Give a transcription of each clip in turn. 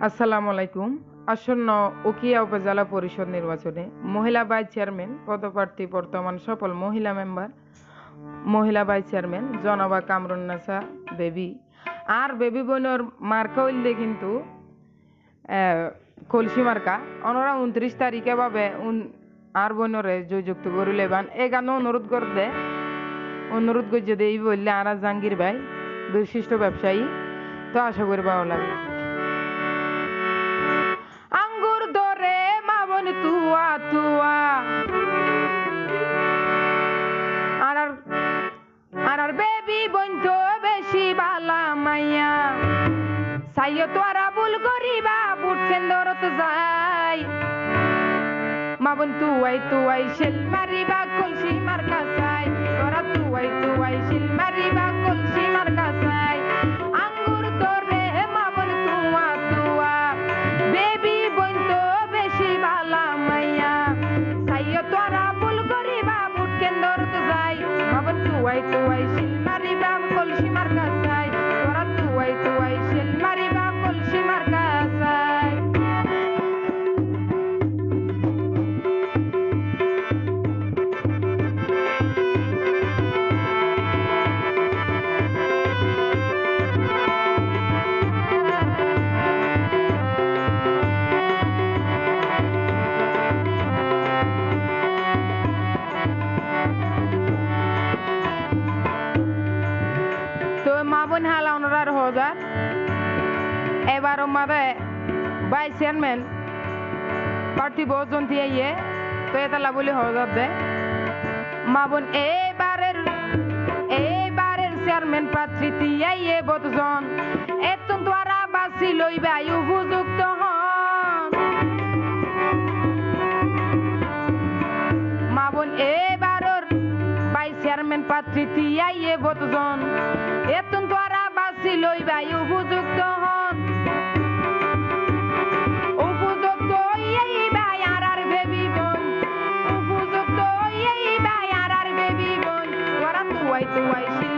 আসসালামু আলাইকুম। আসন্ন উকিয়া উপজেলা পরিষদ নির্বাচনে মহিলা ভাইস চেয়ারম্যান পদপ্রার্থী বর্তমান সফল মহিলা মেম্বার মহিলা ভাইস চেয়ারম্যান জনাবা কামরুন্নাসা বেবি। আর বেবি বোনের মার্কা হইলে কিন্তু কলসি মার্কা। ওনারা উনত্রিশ তারিখে উন- আর বোনরে জয়যুক্ত করে লেবান। এই গান অনুরোধ করে দে অনুরোধ করে যদি এই বললে আর জাহাঙ্গীর ভাই, বিশিষ্ট ব্যবসায়ী। তো আশা করি ভালো লাগে আর বেবি বন্ধু বেশি বালা মাইয়া। সাইয় তোরা ভুল করিবা বুটছেন দরত যাই মাবন তুয়াই তুয়াই শিল মারিবা, কলসি মার কাসাই তোরা তুয়াই তুয়াই শিল মারিবা। মাবন তুয়াই তুয়াই মারে। ভাইস চেয়ারম্যান পার্টি বহুজন দিয়ে ইয়ে তো এতলা বলে হাজার দে মা বোন, এবারের এবারের চেয়ারম্যান প্রার্থী দিয়ে ইয়ে বহুজন এত দ্বারা বাসি লইবা, উপযুক্ত হন। মা বোন, এবারর ভাইস চেয়ারম্যান প্রার্থী তিয়াইয়ে বতজন এতুন তোরা বাসি লইবাই উপযুক্ত হন। তোরা তুয়াই তুয়াই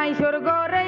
my sugar